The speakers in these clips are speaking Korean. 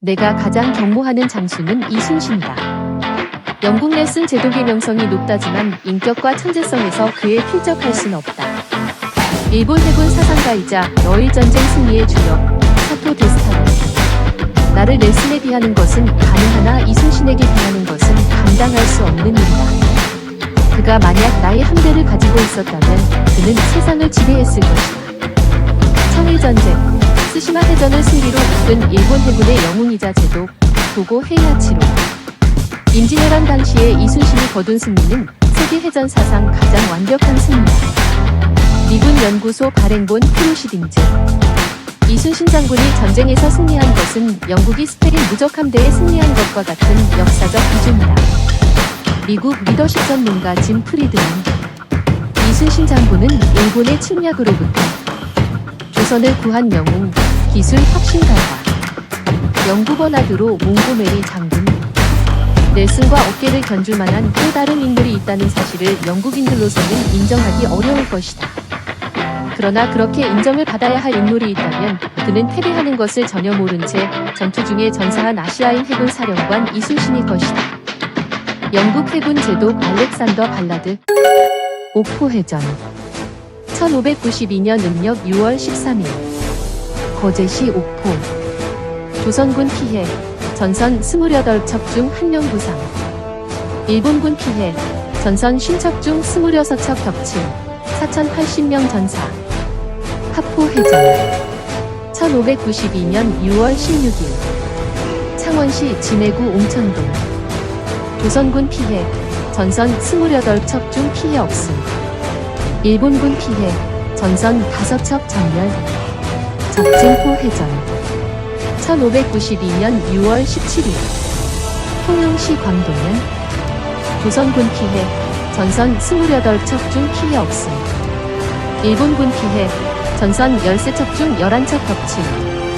내가 가장 경모하는 장수는 이순신이다. 영국 레슨 제독의 명성이 높다지만 인격과 천재성에서 그에 필적할 순 없다. 일본 해군 사상가이자 러일 전쟁 승리의 주역 사토 데스타노. 나를 레슨에 비하는 것은 가능하나 이순신에게 비하는 것은 감당할 수 없는 일이다. 그가 만약 나의 함대를 가지고 있었다면 그는 세상을 지배했을 것이다. 청일전쟁, 스시마 해전을 승리로 이끈 일본 해군의 영웅이자 제독, 도고 헤이하치로. 임진왜란 당시에 이순신이 거둔 승리는 세계 해전 사상 가장 완벽한 승리다. 미군 연구소 발행본 프로시딩즈. 이순신 장군이 전쟁에서 승리한 것은 영국이 스페인 무적 함대에 승리한 것과 같은 역사적 기준이다. 미국 리더십 전문가 짐 프리드는 이순신 장군은 일본의 침략으로부터 조선을 구한 영웅, 기술 혁신가다. 영구 버나드로 몽고메리 장군. 넬슨과 어깨를 견줄 만한 또 다른 인물이 있다는 사실을 영국인들로서는 인정하기 어려울 것이다. 그러나 그렇게 인정을 받아야 할 인물이 있다면 그는 패배하는 것을 전혀 모른 채 전투 중에 전사한 아시아인 해군 사령관 이순신일 것이다. 영국 해군 제독 알렉산더 발라드 옥포해전 1592년 음력 6월 13일 거제시 옥포. 조선군 피해 전선 28척 중 1명 부상. 일본군 피해 전선 50척 중 26척 격침 4,080명 전사. 합포 해전. 1592년 6월 16일. 창원시 진해구 옹천동. 조선군 피해 전선 28척 중 피해 없음. 일본군 피해 전선 5척 전멸 적진포 해전. 1592년 6월 17일. 통영시 광동면. 조선군 피해 전선 28척 중 피해 없음. 일본군 피해 전선 13척 중 11척 격침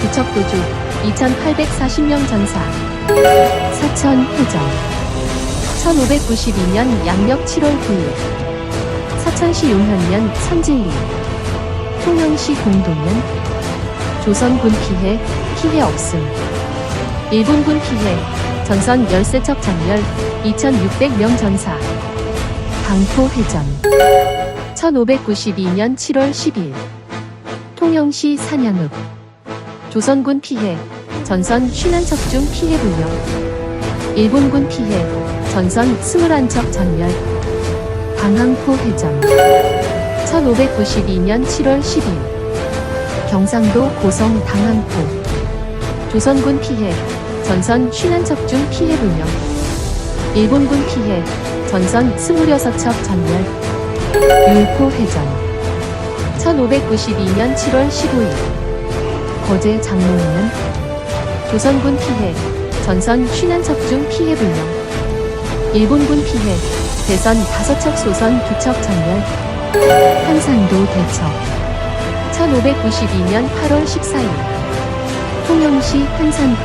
부척 도주 2840명 전사. 사천 해전. 1592년 양력 7월 9일. 사천시 용현면 선진리. 통영시 공동면 조선군 피해 피해 없음. 일본군 피해 전선 13척 장멸 2600명 전사. 강포해전. 1592년 7월 10일. 통영시 산양읍. 조선군 피해 전선 51척 중 피해 불명 일본군 피해 전선 21척 전멸 광항포 해전. 1592년 7월 10일 경상도 고성 당항포. 조선군 피해 전선 51척 중 피해 불명. 일본군 피해 전선 26척 전멸. 율포 해전. 1592년 7월 15일. 거제 장롱면 조선군 피해 전선 51척 중 피해 불명. 일본군 피해 대선 5척 소선 2척 전멸. 한산도 대처 1592년 8월 14일. 통영시 한산포.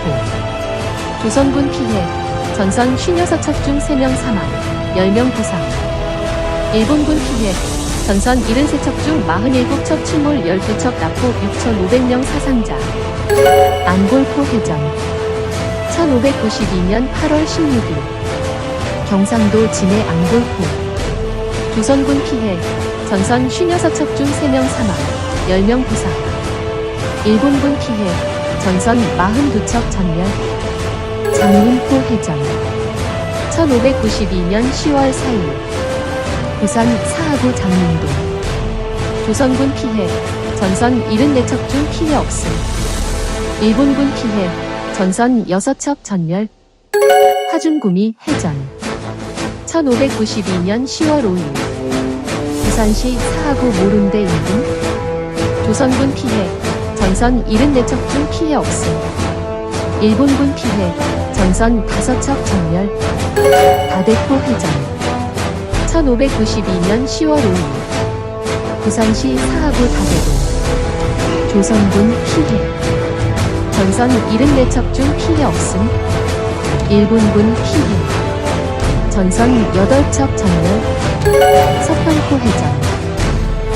조선군 피해. 전선 56척 중 3명 사망. 10명 부상. 일본군 피해. 전선 73척 중 47척 침몰 12척 납포 6,500명 사상자. 안골포 해전. 1592년 8월 16일. 경상도 진해 안골포 조선군 피해. 전선 56척 중 3명 사망 10명 부상. 일본군 피해 전선 42척 전멸. 장문포 해전 1592년 10월 4일. 부산 사하구 장문동. 조선군 피해 전선 74척 중 피해 없음. 일본군 피해 전선 6척 전멸. 화준구미 해전. 1592년 10월 5일. 부산시 사하구 모름대 인근 조선군 피해 전선 74척 중 피해 없음. 일본군 피해 전선 5척 전멸. 다대포 해전. 1592년 10월 5일. 부산시 사하구 다대동 조선군 피해. 전선 74척 중 피해 없음. 일본군 피해. 전선 8척 전멸. 석판포 해전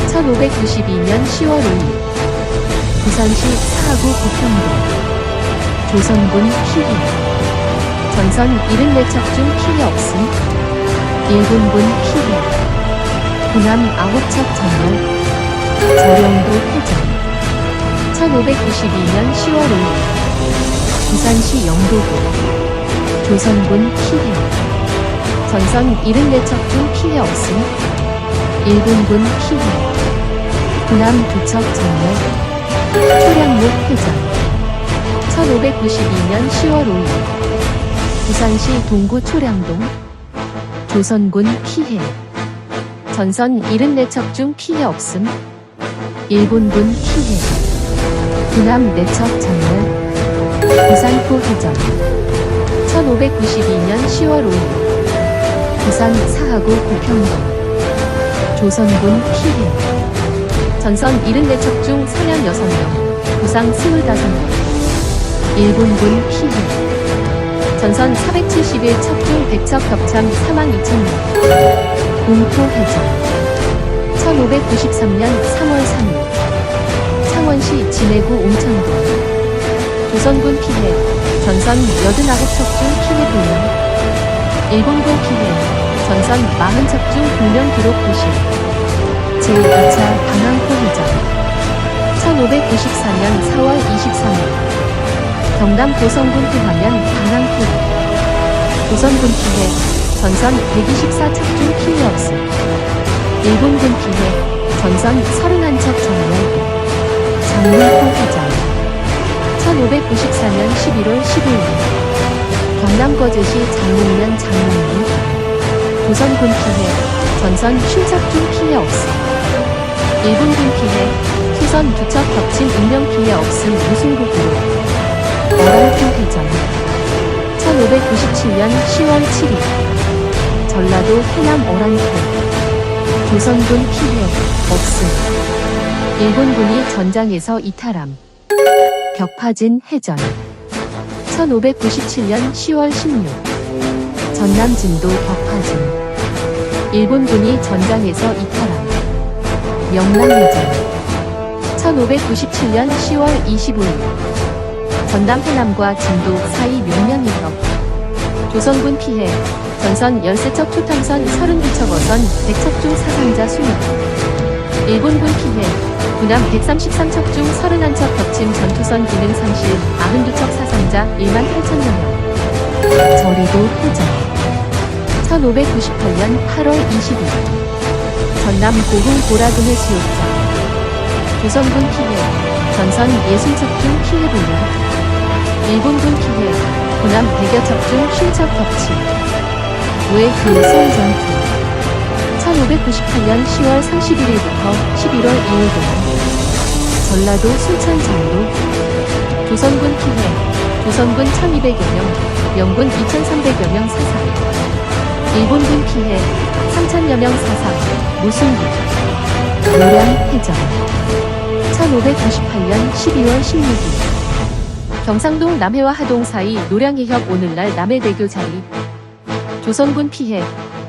1592년 10월 5일. 부산시 사하구 부평동 조선군 피해 전선 74척 중 피해 없음. 일본군 피해 군함 9척 전멸. 저령도 해전. 1592년 10월 5일. 부산시 영도군 조선군 피해 전선 74척 중 피해 없음. 일본군 피해 군함 2척 전멸 초량목 해전. 1592년 10월 5일. 부산시 동구 초량동. 조선군 피해. 전선 74척 중 피해 없음. 일본군 피해. 군함 4척 전멸 부산포 해전. 1592년 10월 5일. 부산 사하구 고평동. 조선군 피해 전선 74척 중 사냥 6명 부상 25명. 일본군 피해 전선 471척 중 100척 격참 4만 2천명. 공포 해전 1593년 3월 3일. 창원시 진해구 옹천동 조선군 피해. 전선 89척 중 피해 불명. 일본군 피해. 전선 40척 중 불명 기록 표시 제2차 방황포 해전 1594년 4월 23일. 경남 고성군 피하면 방랑포 고성군 피해 전선 124척 중 피해 없음 일본군 피해 전선 31척 전멸 장문포 해전 1594년 11월 15일. 경남 거제시 장문면 장문리 고성군 피해 전선 50척 중 피해 없음 일본군 피해 수선 두척 겹친 인명 피해 없음 무승부구로 어랑포 해전 1597년 10월 7일 전라도 해남 어랑포 조선군 피해 없음. 일본군이 전장에서 이탈함. 격파진 해전. 1597년 10월 16 전남 진도 격파진. 일본군이 전장에서 이탈함 명랑해전 1597년 10월 25일. 전남 해남과 진도 사이 일격 조선군 피해. 전선 13척 초탐선 32척 어선 100척 중 사상자 수명. 일본군 피해. 군함 133척 중 31척 겹침 전투선 기능 상실 92척 사상자 1만 8천여 명. 저리도 해전 1598년 8월 20일 전남 고흥 보라금의 수욕장. 조선군 피해 전선 60척 중 피해 보면 일본군 피해 군함 100여 척중 50척 격침 외그 서울전투? 1598년 10월 31일부터 11월 2일 동안 전라도 순천 전도 조선군 피해 조선군 1200여 명 명군 2300여 명 사상. 일본군 피해 3000여 명 사상 무승부 노량 해전. 1598년 12월 16일. 경상동 남해와 하동 사이 노량해협 오늘날 남해대교 자리. 조선군 피해.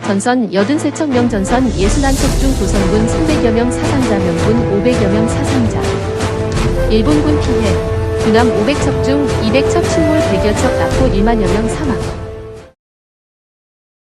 전선 83척 명 전선 61척 중 조선군 300여 명 사상자 명군 500여 명 사상자. 일본군 피해. 군함 500척 중 200척 침몰 100여 척 납포 1만여 명 사망